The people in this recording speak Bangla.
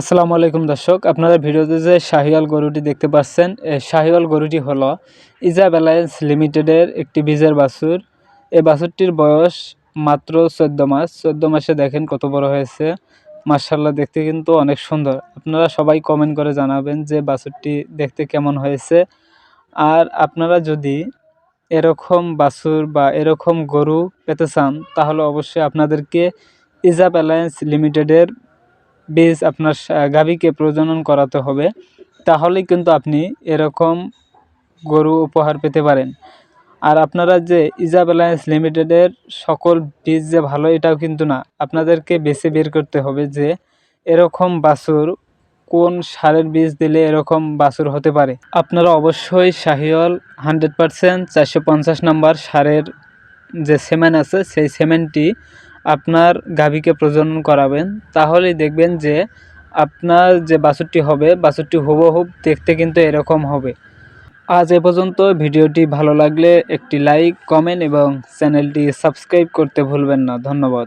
আসসালামু আলাইকুম দর্শক, আপনারা ভিডিওতে যে শাহিওয়াল গরুটি দেখতে পাচ্ছেন এই শাহিওয়াল গরুটি হলো ইজাব অ্যালায়েন্স লিমিটেডের একটি বীজের বাছুর। এই বাছুরটির বয়স মাত্র চোদ্দ মাস। চোদ্দ মাসে দেখেন কত বড় হয়েছে। মার্শাল্লাহ দেখতে কিন্তু অনেক সুন্দর। আপনারা সবাই কমেন্ট করে জানাবেন যে বাছুরটি দেখতে কেমন হয়েছে। আর আপনারা যদি এরকম বাছুর বা এরকম গরু পেতে চান, তাহলে অবশ্যই আপনাদেরকে ইজাব অ্যালায়েন্স লিমিটেডের বীজ আপনার গাভীকে প্রজনন করাতে হবে। তাহলেই কিন্তু আপনি এরকম গরু উপহার পেতে পারেন। আর আপনারা যে ইজাব অ্যালায়েন্স লিমিটেডের সকল বীজ যে ভালো, এটাও কিন্তু না। আপনাদেরকে বেছে বের করতে হবে যে এরকম বাছুর কোন সারের বীজ দিলে এরকম বাছুর হতে পারে। আপনারা অবশ্যই শাহিওয়াল হান্ড্রেড পারসেন্ট চারশো পঞ্চাশ নাম্বার সারের যে সেমেন আছে, সেই সেমেন্টটি আপনার গাভীকে প্রজনন করাবেন, তাহলেই দেখবেন যে আপনার যে বাছুরটি হবে বাছুরটি হুবহুব দেখতে কিন্তু এরকম হবে। আজ এ পর্যন্ত ভিডিওটি ভালো লাগলে একটি লাইক, কমেন্ট এবং চ্যানেলটি সাবস্ক্রাইব করতে ভুলবেন না। ধন্যবাদ।